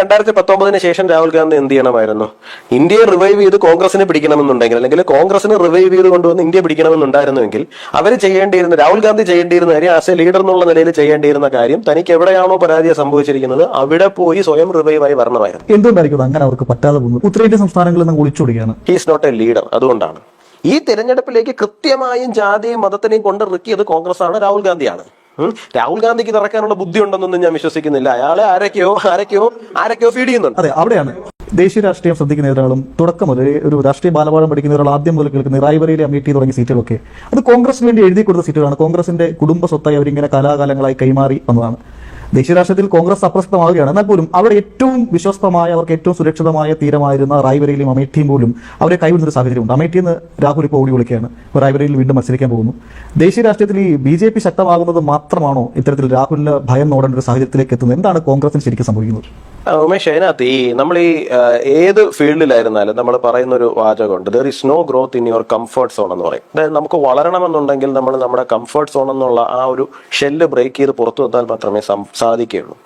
രണ്ടായിരത്തി പത്തൊമ്പതിന് ശേഷം രാഹുൽ ഗാന്ധി എന്ത് ചെയ്യണമായിരുന്നു? ഇന്ത്യയെ റിവൈവ് ചെയ്ത് കോൺഗ്രസിനെ പിടിക്കണമെന്നുണ്ടെങ്കിൽ അല്ലെങ്കിൽ കോൺഗ്രസിനെ റിവൈവ് ചെയ്ത് കൊണ്ടുവന്ന് ഇന്ത്യ പിടിക്കണമെന്നുണ്ടായിരുന്നുവെങ്കിൽ അവർ ചെയ്യേണ്ടിയിരുന്ന രാഹുൽ ഗാന്ധി ചെയ്യേണ്ടിയിരുന്ന കാര്യം ആസ് എ ലീഡർ എന്നുള്ള നിലയിൽ ചെയ്യേണ്ടിയിരുന്ന കാര്യം തനിക്ക് എവിടെയാണോ പരാജയം സംഭവിച്ചിരിക്കുന്നത് അവിടെ പോയി സ്വയം റിവൈവ് ആയി വരണമായിരുന്നു. എന്തുകൊണ്ടായിരിക്കും അങ്ങനെ അവർക്ക് പറ്റാതെ പോകുന്നത്? ഉത്തരേന്ത്യൻ സംസ്ഥാനങ്ങളിൽ നിന്ന് ഒളിച്ചോടുകയാണ്. ഹീസ് നോട്ട് എ ലീഡർ അതുകൊണ്ടാണ്. ഈ തെരഞ്ഞെടുപ്പിലേക്ക് കൃത്യമായും ജാതിയും മതത്തിനെയും കൊണ്ടിറക്കിയത് കോൺഗ്രസ് ആണ് രാഹുൽ ഗാന്ധിയാണ്. രാഹുൽ ഗാന്ധിക്ക് നടക്കാനുള്ള ബുദ്ധി ഉണ്ടെന്നൊന്നും ഞാൻ വിശ്വസിക്കുന്നില്ല. അയാളെ ആരൊക്കെയോ ആരൊക്കെയോ ആരൊക്കെയോ ഫീഡ് ചെയ്യുന്നുണ്ട്. അതെ അവിടെയാണ്. ദേശീയ രാഷ്ട്രീയം ശ്രദ്ധിക്കുന്ന ഒരാളും തുടക്കം മുതൽ ഒരു രാഷ്ട്രീയ ബാലപാഠം പഠിക്കുന്ന ഒരാൾ ആദ്യം മുതൽ കേൾക്കുന്ന റായ്വരയിലെ അമേഠി തുടങ്ങിയ സീറ്റുകളൊക്കെ അത് കോൺഗ്രസിന് വേണ്ടി എഴുതി കൊടുത്ത സീറ്റുകളാണ് കോൺഗ്രസിന്റെ കുടുംബ സ്വത്തായി അവരിങ്ങനെ കലാകാലങ്ങളായി കൈമാറി വന്നതാണ്. ദേശീയ രാഷ്ട്രീയത്തിൽ കോൺഗ്രസ് അപ്രസക്തമാവുകയാണ്. എന്നാൽ പോലും അവർ ഏറ്റവും വിശ്വസ്തമായ അവർക്ക് ഏറ്റവും സുരക്ഷിതമായ തീരമായിരുന്ന റായ്വരയിലും അമേഠിയും പോലും അവരെ കൈവിടുന്ന ഒരു സാഹചര്യമുണ്ട്. അമേഠിയിൽ നിന്ന് രാഹുൽ ഇപ്പോൾ ഓടി വിളിക്കുകയാണ്. ഇപ്പോൾ റായ്വരയിൽ വീണ്ടും മത്സരിക്കാൻ പോകുന്നു. ദേശീയ രാഷ്ട്രീയത്തിൽ ഈ ബി ജെ പി ശക്തമാകുന്നത് മാത്രമാണോ ഇത്തരത്തിൽ രാഹുലിന് ഭയം നോടേണ്ട ഒരു സാഹചര്യത്തിലേക്ക് എത്തുന്നത്? എന്താണ് കോൺഗ്രസിന് ശരിക്കും സംഭവിക്കുന്നത്? ഉമേഷ് അതിനകത്ത് ഈ നമ്മൾ ഈ ഏത് ഫീൽഡിലായിരുന്നാലും നമ്മൾ പറയുന്ന ഒരു വാചകമുണ്ട്. There is no growth in your comfort zone എന്ന് പറയും. അതായത് നമുക്ക് വളരണമെന്നുണ്ടെങ്കിൽ നമ്മൾ നമ്മുടെ കംഫർട്ട് സോൺ എന്നുള്ള ആ ഒരു ഷെല്ല് ബ്രേക്ക് ചെയ്ത് പുറത്തു വന്നാൽ മാത്രമേ സാധിക്കുകയുള്ളൂ.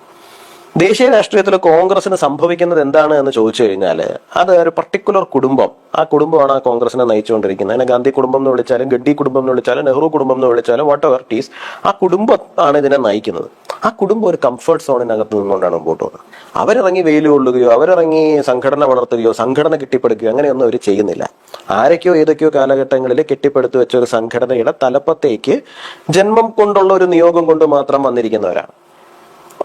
ദേശീയ രാഷ്ട്രീയത്തിൽ കോൺഗ്രസിന് സംഭവിക്കുന്നത് എന്താണ് എന്ന് ചോദിച്ചു കഴിഞ്ഞാൽ അത് ഒരു പർട്ടിക്കുലർ കുടുംബം. ആ കുടുംബമാണ് ആ കോൺഗ്രസിനെ നയിച്ചുകൊണ്ടിരിക്കുന്നത്. അതിനെ ഗാന്ധി കുടുംബം എന്ന് വിളിച്ചാലും ഗഡ്ഡി കുടുംബം എന്ന് വിളിച്ചാലും നെഹ്റു കുടുംബം എന്ന് വിളിച്ചാലും വാട്ട് എവർ ടീസ് ആ കുടുംബം ആണ് ഇതിനെ നയിക്കുന്നത്. ആ കുടുംബം ഒരു കംഫർട്ട് സോണിനകത്ത് നിന്നുകൊണ്ടാണ് മുമ്പോട്ട് പോകുന്നത്. അവരിറങ്ങി വെയിൽ കൊള്ളുകയോ അവരിറങ്ങി സംഘടന വളർത്തുകയോ സംഘടന കെട്ടിപ്പടുക്കുകയോ അങ്ങനെയൊന്നും അവർ ചെയ്യുന്നില്ല. ആരൊക്കെയോ ഏതൊക്കെയോ കാലഘട്ടങ്ങളിൽ കെട്ടിപ്പടുത്തു വെച്ച ഒരു സംഘടനയുടെ തലപ്പത്തേക്ക് ജന്മം കൊണ്ടുള്ള ഒരു നിയോഗം കൊണ്ട് മാത്രം വന്നിരിക്കുന്നവരാണ്.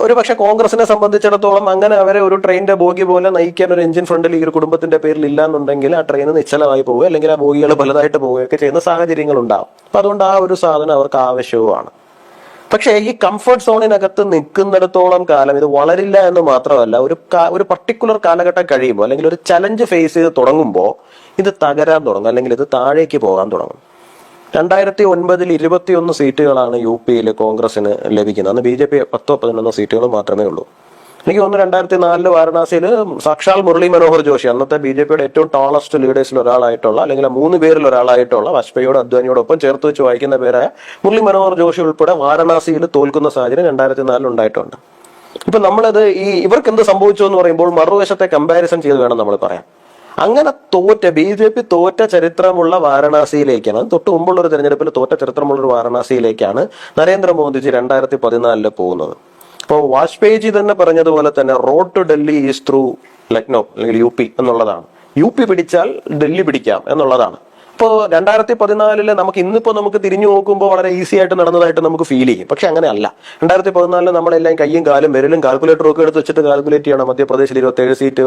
ഒരു പക്ഷെ കോൺഗ്രസിനെ സംബന്ധിച്ചിടത്തോളം അങ്ങനെ അവരെ ഒരു ട്രെയിനിന്റെ ബോഗി പോലെ നയിക്കാൻ ഒരു എഞ്ചിൻ ഫ്രണ്ടിൽ ഈ ഒരു കുടുംബത്തിന്റെ പേരിൽ ഇല്ല എന്നുണ്ടെങ്കിൽ ആ ട്രെയിൻ നിശ്ചലമായി പോവുക അല്ലെങ്കിൽ ആ ബോഗികൾ പലതായിട്ട് പോവുകയൊക്കെ ചെയ്യുന്ന സാഹചര്യങ്ങൾ ഉണ്ടാവും. അപ്പൊ അതുകൊണ്ട് ആ ഒരു സാധനം അവർക്ക് ആവശ്യവുമാണ്. പക്ഷേ ഈ കംഫർട്ട് സോണിനകത്ത് നിൽക്കുന്നിടത്തോളം കാലം ഇത് വളരില്ല എന്ന് മാത്രമല്ല ഒരു ഒരു പർട്ടിക്കുലർ കാലഘട്ടം കഴിയുമ്പോൾ അല്ലെങ്കിൽ ഒരു ചലഞ്ച് ഫേസ് ചെയ്ത് തുടങ്ങുമ്പോൾ ഇത് തകരാൻ തുടങ്ങും അല്ലെങ്കിൽ ഇത് താഴേക്ക് പോകാൻ തുടങ്ങും. രണ്ടായിരത്തി ഒൻപതിൽ ഇരുപത്തിയൊന്ന് സീറ്റുകളാണ് യു പിയിൽ കോൺഗ്രസിന് ലഭിക്കുന്നത്. അന്ന് ബി ജെ പി പത്തോ പതിനൊന്നോ സീറ്റുകൾ മാത്രമേ ഉള്ളൂ. എനിക്ക് തോന്നുന്നു രണ്ടായിരത്തി നാലിൽ വാരണാസിയിൽ സാക്ഷാൽ മുരളി മനോഹർ ജോഷി അന്നത്തെ ബി ജെ പിയുടെ ഏറ്റവും ടോളസ്റ്റ് ലീഡേഴ്സിൽ ഒരാളായിട്ടുള്ള അല്ലെങ്കിൽ മൂന്ന് പേരിൽ ഒരാളായിട്ടുള്ള വാജ്പേയിയോട് അദ്വാനിയോടൊപ്പം ചേർത്ത് വെച്ച് വായിക്കുന്ന പേരായ മുരളി മനോഹർ ജോഷി ഉൾപ്പെടെ വാരണാസിയിൽ തോൽക്കുന്ന സാഹചര്യം രണ്ടായിരത്തി നാലിൽ ഉണ്ടായിട്ടുണ്ട്. ഇപ്പൊ നമ്മളത് ഈ ഇവർക്ക് എന്ത് സംഭവിച്ചു എന്ന് പറയുമ്പോൾ മറുവശത്തെ കമ്പാരിസൺ ചെയ്ത് വേണം നമ്മൾ പറയാം അങ്ങനെ തോറ്റ ബി ജെ പി തോറ്റ ചരിത്രമുള്ള വാരണാസിയിലേക്കാണ് തൊട്ട് മുമ്പുള്ള ഒരു തെരഞ്ഞെടുപ്പിൽ തോറ്റ ചരിത്രമുള്ള ഒരു വാരണാസിയിലേക്കാണ് നരേന്ദ്രമോദിജി രണ്ടായിരത്തി പതിനാലിൽ പോകുന്നത്. അപ്പോൾ വാജ്പേയിജി തന്നെ പറഞ്ഞതുപോലെ തന്നെ road to Delhi is through Lucknow അല്ലെങ്കിൽ യു പി എന്നുള്ളതാണ്. യു പി പിടിച്ചാൽ ഡൽഹി പിടിക്കാം എന്നുള്ളതാണ്. ഇപ്പോൾ രണ്ടായിരത്തി പതിനാലിൽ നമുക്ക് ഇന്നിപ്പോ നമുക്ക് തിരിഞ്ഞു നോക്കുമ്പോൾ വളരെ ഈസി ആയിട്ട് നടന്നതായിട്ട് നമുക്ക് ഫീൽ ചെയ്യും. പക്ഷെ അങ്ങനെയല്ല രണ്ടായിരത്തി പതിനാലിൽ നമ്മളെല്ലാം കയ്യും കാലും വിരലും കാൽക്കുലേറ്ററും ഒക്കെ എടുത്ത് വെച്ചിട്ട് കാൽക്കുലേറ്റ് ചെയ്യണം. മധ്യപ്രദേശിൽ ഇരുപത്തി ഏഴ് സീറ്റ്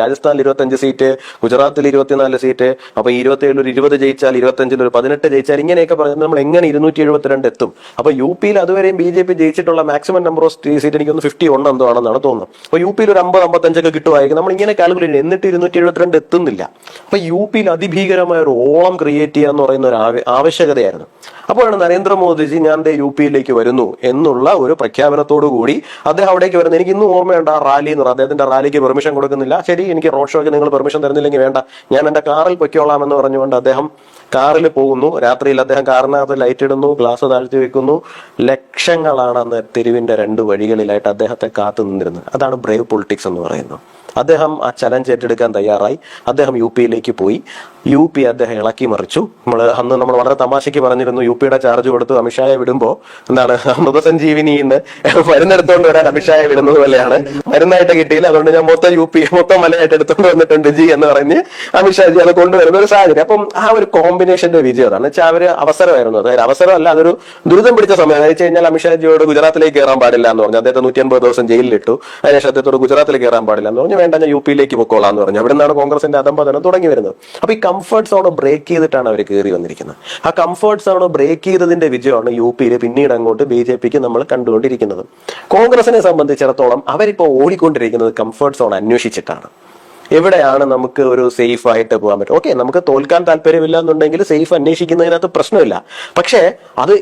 രാജസ്ഥാനിൽ ഇരുപത്തഞ്ച് സീറ്റ് ഗുജറാത്തിൽ ഇരുപത്തിനാല് സീറ്റ് അപ്പൊ ഇരുപത്തി ഏഴിൽ ഒരു ഇരുപത് ജയിച്ചാൽ ഇരുപത്തഞ്ചിൽ ഒരു പതിനെട്ട് ജയിച്ചാൽ ഇങ്ങനെയൊക്കെ പറഞ്ഞാൽ നമ്മൾ എങ്ങനെ ഇരുന്നൂറ്റി എഴുപത്തിരണ്ട് എത്തും? അപ്പൊ യു പിയിൽ അതുവരെയും ബി ജെ പി ജയിച്ചിട്ടുള്ള മാക്സിമം നമ്പർ ഓഫ് സീറ്റ് എനിക്ക് ഒന്ന് ഫിഫ്റ്റി ഉണ്ട് എന്തോ ആണെന്നാണ് തോന്നുന്നത്. അപ്പൊ യു പിയിൽ ഒരു അമ്പത് അമ്പത്തഞ്ചൊക്കെ കിട്ടുമായിരിക്കും. നമ്മൾ ഇങ്ങനെ കാൽക്കുലേറ്റ് എന്നിട്ട് ഇരുന്നൂറ്റി എഴുപത്തിരണ്ട് എത്തുന്നില്ല. അപ്പൊ യു പിയിൽ അതിഭീകരമായ ഒരു ഓളം ക്രിയേറ്റ് ചെയ്യുക എന്ന് പറയുന്ന ഒരു ആവ- ആവശ്യകതയായിരുന്നു. അപ്പോഴാണ് നരേന്ദ്രമോദിജി ഞാൻ ദേ യു പിയിലേക്ക് വരുന്നു എന്നുള്ള ഒരു പ്രഖ്യാപനത്തോടു കൂടി അദ്ദേഹം അവിടേക്ക് വരുന്നത്. എനിക്ക് ഇന്നും ഓർമ്മയുണ്ട് ആ റാലി എന്ന് അദ്ദേഹത്തിന്റെ റാലിക്ക് പെർമിഷൻ കൊടുക്കുന്നില്ല. ശരി എനിക്ക് റോഡ് ഷോയ്ക്ക് നിങ്ങൾ പെർമിഷൻ തരുന്നില്ലെങ്കിൽ വേണ്ട. ഞാൻ എന്റെ കാറിൽ പൊയ്ക്കോളാം എന്ന് പറഞ്ഞുകൊണ്ട് അദ്ദേഹം കാറിൽ പോകുന്നു. രാത്രിയിൽ അദ്ദേഹം കാറിനകത്ത് ലൈറ്റ് ഇടുന്നു ഗ്ലാസ് താഴ്ത്തി വെക്കുന്നു. ലക്ഷങ്ങളാണ് അന്ന് തെരുവിന്റെ രണ്ട് വഴികളിലായിട്ട് അദ്ദേഹത്തെ കാത്തു നിന്നിരുന്നത്. അതാണ് ബ്രേവ് പൊളിറ്റിക്സ് എന്ന് പറയുന്നത്. അദ്ദേഹം ആ ചലഞ്ച് ഏറ്റെടുക്കാൻ തയ്യാറായി. അദ്ദേഹം യു പിയിലേക്ക് പോയി. യു പി അദ്ദേഹം ഇളക്കി മറിച്ചു. നമ്മൾ അന്ന് നമ്മൾ വളരെ തമാശയ്ക്ക് പറഞ്ഞിരുന്നു യു പിയുടെ ചാർജ് കൊടുത്ത് അമിത്ഷായെ വിടുമ്പോ എന്താണ് മൃതസഞ്ജീവിനിന്ന് മരുന്നെടുത്തോണ്ട് വരാൻ അമിത്ഷായെ വിടുന്നത് പോലെയാണ്. മരുന്നായിട്ട് കിട്ടിയില്ല. അതുകൊണ്ട് ഞാൻ മൊത്തം യു പി മൊത്തം മലയായിട്ട് എടുത്തോണ്ട് വന്നിട്ടുണ്ട് ജി എന്ന് പറഞ്ഞ് അമിത്ഷാജി അത് കൊണ്ടുവരുന്ന ഒരു സാഹചര്യം. അപ്പം ആ ഒരു കോമ്പിനേഷന്റെ വിജയം അതാണ്. വെച്ചാൽ അവർ അവസരമായിരുന്നു. അതായത് അവസരമല്ല അതൊരു ദുരിതം പിടിച്ച സമയം. എന്ന് വെച്ച് കഴിഞ്ഞാൽ അമിത്ഷാജിയോട് ഗുജറാത്തിലേക്ക് കയറാൻ പാടില്ല എന്ന് പറഞ്ഞു. അദ്ദേഹത്തെ നൂറ്റി അൻപത് ദിവസം ജയിലിലിട്ടു. അതിനുശേഷം അദ്ദേഹത്തോട് ഗുജറാത്തിലേക്ക് കയറാൻ പാടില്ല എന്ന് പറഞ്ഞു. വേണ്ട ഞാൻ യു പിയിലേക്ക് പൊക്കോളാം എന്ന് പറഞ്ഞു. അവിടെ നിന്നാണ് കോൺഗ്രസിന്റെ അധംപതനം തുടങ്ങി വരുന്നത് അപ്പൊ ഈ കംഫർട്ട് സോൺ ബ്രേക്ക് ചെയ്തിട്ടാണ് അവർ കയറി വന്നിരിക്കുന്നത്. ആ കംഫർട്ട് സോൺ ബ്രേക്ക് ചെയ്തതിന്റെ വിജയമാണ് യു പിയിൽ പിന്നീട് അങ്ങോട്ട് ബി ജെ പിക്ക് നമ്മൾ കണ്ടുകൊണ്ടിരിക്കുന്നത്. കോൺഗ്രസിനെ സംബന്ധിച്ചിടത്തോളം അവരിപ്പോ ഓടിക്കൊണ്ടിരിക്കുന്നത് കംഫർട്ട് സോൺ അന്വേഷിച്ചിട്ടാണ്. എവിടെയാണ് നമുക്ക് ഒരു സേഫ് ആയിട്ട് പോകാൻ പറ്റും ഓക്കെ നമുക്ക് തോൽക്കാൻ താല്പര്യമില്ല എന്നുണ്ടെങ്കിൽ സേഫ് അന്വേഷിക്കുന്നതിനകത്ത് പ്രശ്നമില്ല. പക്ഷേ അത്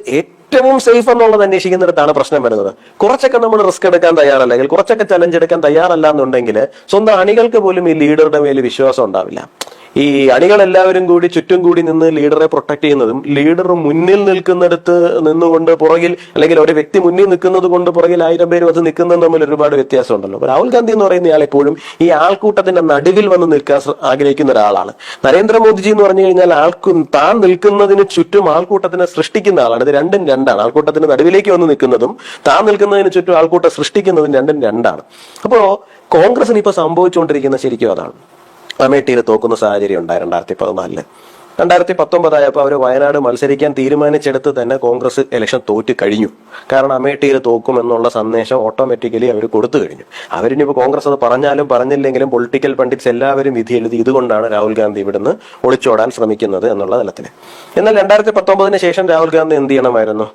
സേഫ് എന്നുള്ളത് അന്വേഷിക്കുന്നിടത്താണ് പ്രശ്നം വരുന്നത്. കുറച്ചൊക്കെ നമ്മൾ റിസ്ക് എടുക്കാൻ തയ്യാറല്ല. അല്ലെങ്കിൽ കുറച്ചൊക്കെ ചലഞ്ച് എടുക്കാൻ തയ്യാറല്ല എന്നുണ്ടെങ്കിൽ സ്വന്തം അണികൾക്ക് പോലും ഈ ലീഡറുടെ മേൽ വിശ്വാസം ഉണ്ടാവില്ല. ഈ അണികളെല്ലാവരും കൂടി ചുറ്റും കൂടി നിന്ന് ലീഡറെ പ്രൊട്ടക്ട് ചെയ്യുന്നതും ലീഡർ മുന്നിൽ നിൽക്കുന്നിടത്ത് നിന്നുകൊണ്ട് പുറകിൽ അല്ലെങ്കിൽ ഒരു വ്യക്തി മുന്നിൽ നിൽക്കുന്നത് കൊണ്ട് പുറകിൽ ആയിരം പേരും അത് നിൽക്കുന്നതും തമ്മിൽ ഒരുപാട് വ്യത്യാസമുണ്ടല്ലോ. രാഹുൽ ഗാന്ധി എന്ന് പറയുന്ന ആൾ എപ്പോഴും ഈ ആൾക്കൂട്ടത്തിന്റെ നടുവിൽ വന്ന് നിൽക്കാൻ ആഗ്രഹിക്കുന്ന ഒരാളാണ്. നരേന്ദ്രമോദിജി എന്ന് പറഞ്ഞു കഴിഞ്ഞാൽ ആൾക്കും താൻ നിൽക്കുന്നതിന് ചുറ്റും ആൾക്കൂട്ടത്തിനെ സൃഷ്ടിക്കുന്ന ആളാണ്. ഇത് രണ്ടും രണ്ടാണ്. ആൾക്കൂട്ടത്തിന് നടുവിലേക്ക് വന്ന് നിൽക്കുന്നതും താൻ നിൽക്കുന്നതിന് ചുറ്റും ആൾക്കൂട്ടം സൃഷ്ടിക്കുന്നതും രണ്ടും രണ്ടാണ്. അപ്പോ കോൺഗ്രസിന് ഇപ്പൊ സംഭവിച്ചുകൊണ്ടിരിക്കുന്ന ശരിക്കും അതാണ്. അമേഠിയിൽ തോക്കുന്ന സാഹചര്യം ഉണ്ടായി രണ്ടായിരത്തി പതിനാലിൽ. രണ്ടായിരത്തി പത്തൊമ്പതായപ്പോൾ അവർ വയനാട് മത്സരിക്കാൻ തീരുമാനിച്ചെടുത്ത് തന്നെ കോൺഗ്രസ് ഇലക്ഷൻ തോറ്റു കഴിഞ്ഞു. കാരണം അമേഠിയിൽ തോക്കും എന്നുള്ള സന്ദേശം ഓട്ടോമാറ്റിക്കലി അവർ കൊടുത്തു കഴിഞ്ഞു. അവരിനിപ്പോൾ കോൺഗ്രസ് അത് പറഞ്ഞാലും പറഞ്ഞില്ലെങ്കിലും പൊളിറ്റിക്കൽ പണ്ഡിറ്റ്സ് എല്ലാവരും വിധി എഴുതി ഇതുകൊണ്ടാണ് രാഹുൽ ഗാന്ധി ഇവിടുന്ന് ഒളിച്ചോടാൻ ശ്രമിക്കുന്നത് എന്നുള്ള തലത്തിൽ എന്നാൽ രണ്ടായിരത്തി പത്തൊമ്പതിന് ശേഷം രാഹുൽ ഗാന്ധി എന്ത് ചെയ്യണമായിരുന്നു?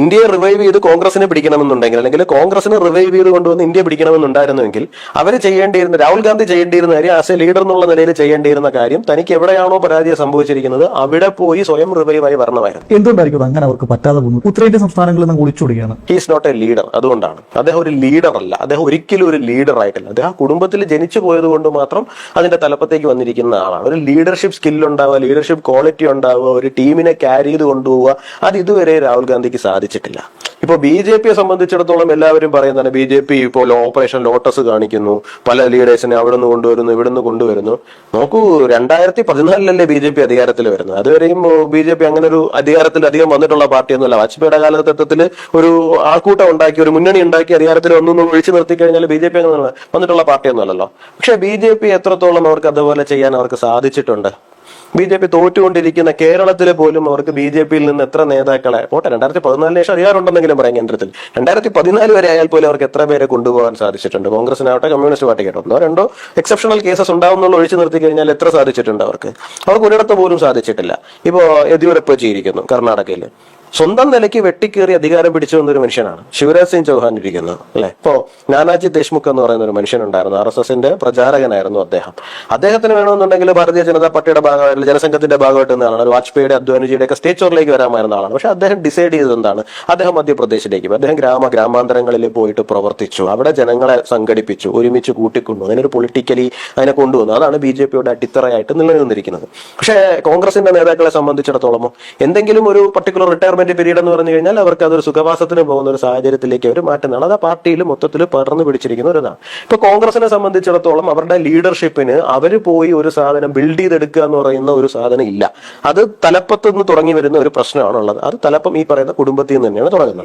ഇന്ത്യയെ റിവൈവ് ചെയ്ത് കോൺഗ്രസിനെ പിടിക്കണമെന്നുണ്ടെങ്കിൽ അല്ലെങ്കിൽ കോൺഗ്രസിനെ റിവൈവ് ചെയ്ത് കൊണ്ടുവന്ന് ഇന്ത്യ പിടിക്കണമെന്നുണ്ടായിരുന്നുവെങ്കിൽ അവർ ചെയ്യേണ്ടിയിരുന്ന രാഹുൽ ഗാന്ധി ചെയ്യേണ്ടിയിരുന്ന കാര്യം ആസ് എ ലീഡർ എന്നുള്ള നിലയിൽ ചെയ്യേണ്ടിയിരുന്ന കാര്യം തനിക്ക് എവിടെയാണോ പരാജയം സംഭവിച്ചിരിക്കുന്നത് അവിടെ പോയി സ്വയം റിവൈവ് ആയി വരണമായിരുന്നു. എന്തുകൊണ്ടായിരിക്കും അങ്ങനെ അവർക്ക് പറ്റാതെ പോകുന്നത്? ഉത്തരേന്ത്യ സംസ്ഥാനങ്ങളിൽ നിന്ന് ഒളിച്ചോടുകയാണ് ഹീസ് നോട്ട് എ ലീഡർ അതുകൊണ്ടാണ്. അദ്ദേഹം ഒരു ലീഡർ അല്ല. അദ്ദേഹം ഒരിക്കലും ഒരു ലീഡർ ആയിട്ടില്ല. അദ്ദേഹം കുടുംബത്തിൽ ജനിച്ചു പോയത് കൊണ്ട് മാത്രം അതിന്റെ തലപ്പത്തേക്ക് വന്നിരിക്കുന്ന ആളാണ്. ഒരു ലീഡർഷിപ്പ് സ്കിൽ ഉണ്ടാവുക ലീഡർഷിപ്പ് ക്വാളിറ്റി ഉണ്ടാവുക ഒരു ടീമിനെ ക്യാരി ചെയ്ത് കൊണ്ടുപോവുക അത് ഇതുവരെ രാഹുൽ ഗാന്ധിക്ക് സാധിച്ചിട്ടില്ല. ഇപ്പോൾ ബി ജെ പിയെ സംബന്ധിച്ചിടത്തോളം എല്ലാവരും പറയുന്നതാണ് ബി ജെ പി ഇപ്പോൾ ഓപ്പറേഷൻ ലോട്ടസ് കാണിക്കുന്നു. പല ലീഡേഴ്സിനെ അവിടെ നിന്ന് കൊണ്ടുവരുന്നു ഇവിടെ നിന്ന് കൊണ്ടുവരുന്നു. നോക്കൂ രണ്ടായിരത്തി പതിനാലിലല്ലേ ബി ജെ പി അധികാരത്തിൽ വരുന്നത്. അതുവരെയും ബി ജെ പി അങ്ങനെ ഒരു അധികാരത്തിൽ അധികം വന്നിട്ടുള്ള പാർട്ടിയൊന്നുമല്ല. വാജ്പേയിയുടെ കാലഘട്ടത്തിൽ ഒരു ആൾക്കൂട്ടം ഉണ്ടാക്കി ഒരു മുന്നണി ഉണ്ടാക്കി അധികാരത്തിൽ ഒന്നും ഒഴിച്ചു നിർത്തി കഴിഞ്ഞാൽ ബി ജെ പി അങ്ങനെ വന്നിട്ടുള്ള പാർട്ടിയൊന്നുമല്ലല്ലോ. പക്ഷെ ബി ജെ പി എത്രത്തോളം അവർക്ക് അതുപോലെ ചെയ്യാൻ അവർക്ക് സാധിച്ചിട്ടുണ്ട്? ബി ജെ പി തോറ്റുകൊണ്ടിരിക്കുന്ന കേരളത്തിൽ പോലും അവർക്ക് ബി ജെ പിയിൽ നിന്ന് എത്ര നേതാക്കളെ പോട്ടെ രണ്ടായിരത്തി പതിനാലിന് ശേഷം അധികാരമുണ്ടെന്നെങ്കിലും പറയാം കേന്ദ്രത്തിൽ. രണ്ടായിരത്തി പതിനാല് വരെ ആയാൽ പോലും അവർക്ക് എത്ര പേരെ കൊണ്ടുപോകാൻ സാധിച്ചിട്ടുണ്ട്? കോൺഗ്രസിനാവട്ടെ കമ്മ്യൂണിസ്റ്റ് പാർട്ടിക്കാട്ടോ ഒന്നോ രണ്ടോ എക്സെപ്ഷണൽ കേസസ് ഉണ്ടാവുന്നുള്ള ഒഴിച്ചു നിർത്തി കഴിഞ്ഞാൽ എത്ര സാധിച്ചിട്ടുണ്ട് അവർക്ക്? അവർക്ക് ഒരിടത്ത് പോലും സാധിച്ചിട്ടില്ല. ഇപ്പോ യെദ്യൂരപ്പ ചെയ്തിരിക്കുന്നു കർണാടകയിൽ. സ്വന്തം നിലയ്ക്ക് വെട്ടിക്കേറി അധികാരം പിടിച്ചു വന്നൊരു മനുഷ്യനാണ്. ശിവരാജ് സിംഗ് ചൗഹാൻ ഇരിക്കുന്നത് അല്ലെ? ഇപ്പോ നാനാജി ദേശ്മുഖ് എന്ന് പറയുന്ന ഒരു മനുഷ്യനുണ്ടായിരുന്നു. ആർ എസ് എസിന്റെ പ്രചാരകനായിരുന്നു അദ്ദേഹം. അദ്ദേഹത്തിന് വേണമെന്നുണ്ടെങ്കിൽ ഭാരതീയ ജനതാ പാർട്ടിയുടെ ഭാഗമായിട്ട് ജനസംഘത്തിന്റെ ഭാഗമായിട്ട് നിന്നാണ്. വാജ്പേയിയുടെ അദ്വാനിജിയുടെ ഒക്കെ സ്റ്റേജ് ചോറിലേക്ക് വരാമായിരുന്ന ആളാണ്. പക്ഷെ അദ്ദേഹം ഡിസൈഡ് ചെയ്തത് എന്താണ് അദ്ദേഹം മധ്യപ്രദേശിലേക്ക് അദ്ദേഹം ഗ്രാമ ഗ്രാമാന്തരങ്ങളിൽ പോയിട്ട് പ്രവർത്തിച്ചു. അവിടെ ജനങ്ങളെ സംഘടിപ്പിച്ചു ഒരുമിച്ച് കൂട്ടിക്കൊണ്ടു. അതിനൊരു പൊളിറ്റിക്കലി അതിനെ കൊണ്ടുവന്നു. അതാണ് ബി ജെ പിയുടെ അടിത്തറയായിട്ട് നിലനിന്നിരിക്കുന്നത്. പക്ഷേ കോൺഗ്രസിന്റെ നേതാക്കളെ സംബന്ധിച്ചിടത്തോളമോ എന്തെങ്കിലും ഒരു പർട്ടിക്കുലർ റിട്ടയർമെന്റ് പീരീഡ് എന്ന് പറഞ്ഞു കഴിഞ്ഞാൽ അവർക്ക് അതൊരു സുഖവാസത്തിന് പോകുന്ന ഒരു സാഹചര്യത്തിലേക്ക് അവർ മാറ്റുന്നതാണ്. അത് ആ പാർട്ടിയിൽ മൊത്തത്തിൽ പടർന്നു പിടിച്ചിരിക്കുന്ന ഒരു ഇതാണ്. ഇപ്പൊ കോൺഗ്രസിനെ സംബന്ധിച്ചിടത്തോളം അവരുടെ ലീഡർഷിപ്പിന് അവർ പോയി ഒരു സാധനം ബിൽഡ് ചെയ്തെടുക്കുക എന്ന് പറയുന്ന ഒരു സാധനം ഇല്ല. അത് തലപ്പത്ത് നിന്ന് തുടങ്ങി വരുന്ന ഒരു പ്രശ്നമാണുള്ളത്. അത് തലപ്പം ഈ പറയുന്ന കുടുംബത്തിൽ നിന്ന് തന്നെയാണ് തുടങ്ങുന്നത്.